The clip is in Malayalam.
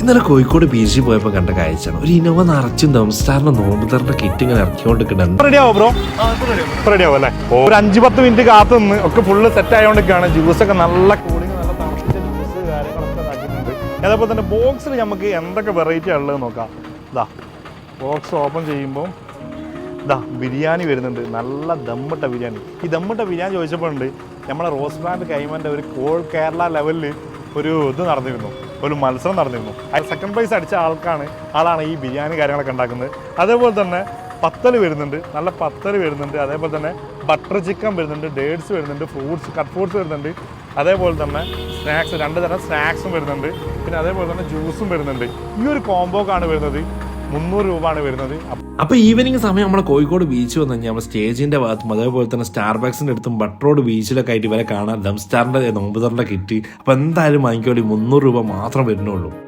ഇന്നലെ കോഴിക്കോട് ബീച്ചിൽ പോയപ്പോൾ കണ്ട കാഴ്ചയാണ്. ഒരു ഇനോവ നിറച്ചും ദംസ്റ്റാറിന്റെ നോമ്പുതറിന്റെ കിറ്റ് ഇങ്ങനെ ഇറക്കിക്കൊണ്ടിരിക്കുന്നുണ്ട്. റെഡി ആവോ ബ്രോ റെഡി അല്ലേ? ഒരു അഞ്ച് പത്ത് മിനിറ്റ് കാത്തു നിന്ന് ഒക്കെ ഫുള്ള് സെറ്റ് ആയതുകൊണ്ടൊക്കെയാണ് ജ്യൂസ് ഒക്കെ നല്ല കൂളിങ് നല്ല തണുത്ത ജ്യൂസ് കാര്യങ്ങളൊക്കെ ഇതാക്കിയിട്ടുണ്ട്. അതേപോലെ തന്നെ ബോക്സിൽ നമുക്ക് എന്തൊക്കെ വെറൈറ്റി ഉള്ളത് നോക്കാം. ഇതാ ബോക്സ് ഓപ്പൺ ചെയ്യുമ്പോൾ ഇതാ ബിരിയാണി വരുന്നുണ്ട്. നല്ല ദമ്മിട്ട ബിരിയാണി. ഈ ദമ്മിട്ട ബിരിയാണി ചോദിച്ചപ്പോഴുണ്ട് നമ്മളെ റോസ് ബ്രാൻഡ് കൈമന്റെ ഒരു കോൾ കേരള ലെവലിൽ ഒരു ഇത് നടന്നിരുന്നു. ഒരു മത്സരം നടന്നിരുന്നു. സെക്കൻഡ് പ്രൈസ് അടിച്ച ആൾക്കാണ് ആളാണ് ഈ ബിരിയാണി കാര്യങ്ങളൊക്കെ ഉണ്ടാക്കുന്നത്. അതേപോലെ തന്നെ പത്തൽ വരുന്നുണ്ട് നല്ല പത്തൽ വരുന്നുണ്ട്. അതേപോലെ തന്നെ ബട്ടർ ചിക്കൻ വരുന്നുണ്ട് ഡേറ്റ്സ് വരുന്നുണ്ട് ഫ്രൂട്ട്സ് കട്ട് ഫ്രൂട്ട്സ് വരുന്നുണ്ട്. അതേപോലെ തന്നെ സ്നാക്സ് രണ്ട് തരം സ്നാക്സും വരുന്നുണ്ട്. പിന്നെ അതേപോലെ തന്നെ ജ്യൂസും വരുന്നുണ്ട്. ഈ ഒരു കോംബോക്കാണ് വരുന്നത്. മുന്നൂറ് രൂപയാണ് വരുന്നത്. അപ്പൊ ഈവനിങ് സമയം നമ്മളെ കോഴിക്കോട് ബീച്ച് വന്നു കഴിഞ്ഞാൽ നമ്മൾ സ്റ്റേജിന്റെ ഭാഗത്തും അതേപോലെ തന്നെ സ്റ്റാർബക്സിന്റെ അടുത്തും ബട്ടറോഡ് ബീച്ചിലൊക്കെ ആയിട്ട് ഇവരെ കാണാൻ ദംസ്റ്റാറിന്റെ നോമ്പുതറിന്റെ കിറ്റ് അപ്പൊ എന്തായാലും വാങ്ങിക്കോളി മുന്നൂറ് രൂപ മാത്രം വരുന്നുള്ളൂ.